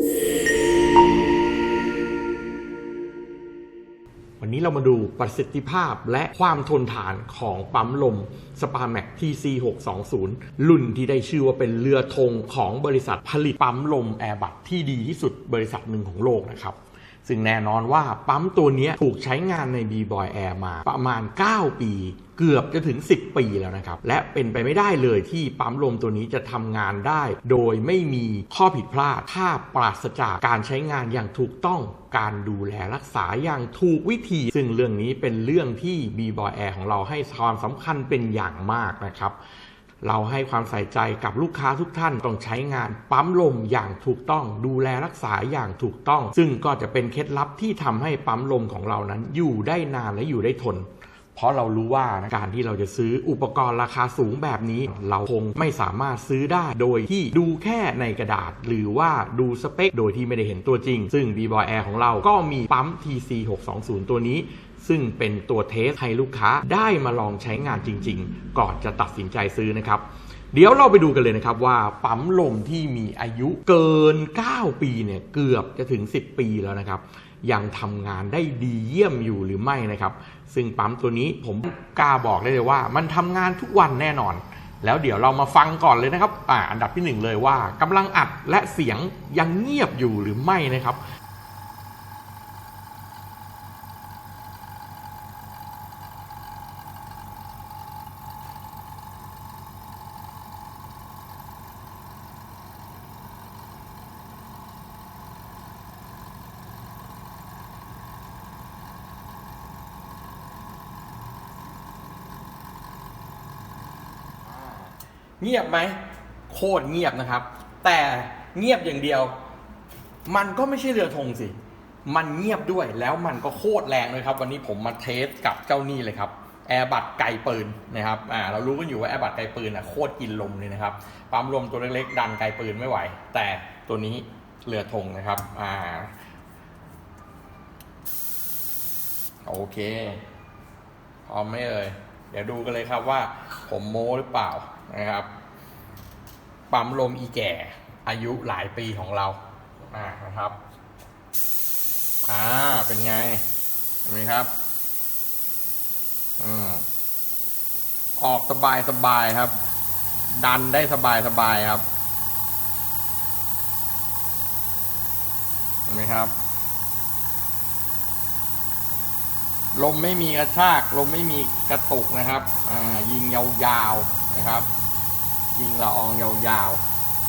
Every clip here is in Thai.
วันนี้เรามาดูประสิทธิภาพและความทนทานของปั๊มลมสปาแม็ก TC 620 รุ่นที่ได้ชื่อว่าเป็นเรือธงของบริษัทผลิตปั๊มลมแอร์บัตที่ดีที่สุดบริษัทหนึ่งของโลกนะครับ ซึ่งแน่นอนว่าปั๊มตัวนี้ถูกใช้งานใน B-Boy Air มาประมาณ 9 ปีเกือบจะถึง 10 ปีแล้วนะครับ และเป็นไปไม่ได้เลยที่ปั๊มลมตัวนี้จะทำงานได้ โดยไม่มีข้อผิดพลาด ถ้าปราศจากการใช้งานอย่างถูกต้องการดูแลรักษาอย่างถูกวิธี ซึ่งเรื่องนี้เป็นเรื่องที่ B-Boy Air ของเราให้ความสำคัญเป็นอย่างมากนะครับ เราให้ความใส่ใจกับลูกค้าทุกท่านต้องใช้งาน ปั๊มลมอย่างถูกต้อง ดูแลรักษาอย่างถูกต้อง ซึ่งก็จะเป็นเคล็ดลับที่ทำให้ปั๊มลมของเรานั้นอยู่ได้นานและอยู่ได้ทน เพราะเรารู้ว่าการที่เราจะซื้ออุปกรณ์ราคาสูงแบบนี้ เราคงไม่สามารถซื้อได้โดยที่ดูแค่ในกระดาษ หรือว่าดูสเปค โดยที่ไม่ได้เห็นตัวจริง ซึ่ง B-Boy Air ของเราก็มีปั๊ม TC 620ตัวนี้ ซึ่งเป็นตัวเทสให้ลูกค้าได้มาลองใช้งานจริง ๆ ก่อนจะตัดสินใจซื้อนะครับ เดี๋ยวเราไปดูกันเลยนะครับว่าปั๊มลมที่มีอายุเกิน 9 ปีเนี่ยเกือบจะถึง 10 ปีแล้วนะครับ ยังทำงานได้ดีเยี่ยมอยู่หรือไม่นะครับ ซึ่งปั๊มตัวนี้ผมกล้าบอกได้เลยว่า มันทำงานทุกวันแน่นอน แล้วเดี๋ยวเรามาฟังก่อนเลยนะครับอ่าอันดับที่หนึ่งเลยว่ากำลังอัดและเสียงยังเงียบอยู่หรือไม่นะครับ เงียบไหมโคตรเงียบนะครับ แต่เงียบอย่างเดียว มันก็ไม่ใช่เรือธงสิ มันเงียบด้วยแล้วมันก็โคตรแรงเลยครับ วันนี้ผมมาเทสกับเจ้านี่เลยครับแอร์บัตไกลปืนนะครับอ่าเรารู้กันอยู่ว่าแอร์บัตไกลปืนอะโคตรกินลมเลยนะครับปั๊มลมตัวเล็กๆ ดันไกลปืนไม่ไหว แต่ตัวนี้เรือธงนะครับอ่าโอเคพร้อมไหมเอ่ย เดี๋ยวดูกันเลยครับว่าผมโม้หรือเปล่านะครับ ปั๊มลมอีแก่อายุหลายปีของเราอ่านะครับอ่าเป็นไงเห็นไหมครับอืมออกสบายสบายครับ ดันได้สบายสบายครับเห็นไหมครับ ลมไม่มีกระชาก ลมไม่มีกระตุกนะครับอ่ายิงยาวๆนะครับ ยิงละอองยาว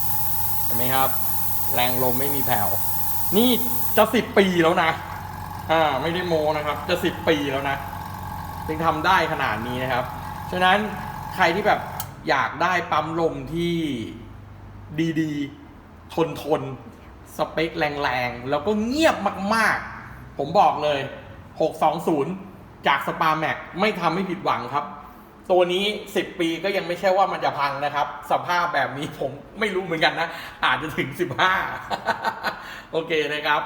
ๆเห็นไหมครับ แรงลมไม่มีแผ่วนี่จะสิบปีแล้วนะอ่าไม่ได้โมนะครับ จะสิบปีแล้วนะถึงทำได้ขนาดนี้นะครับ ฉะนั้นใครที่แบบอยากได้ปั๊มลมที่ดีๆ ทนทนๆสเปคแรงๆ แล้วก็เงียบมากๆ ผมบอกเลย 620 จากสปาแม็กไม่ทำให้ผิดหวังครับ ตัวนี้ 10 ปีก็ยังไม่ใช่ว่ามันจะพังนะครับ สภาพแบบนี้ผมไม่รู้เหมือนกันนะ อาจจะถึง 15 โอเคนะครับ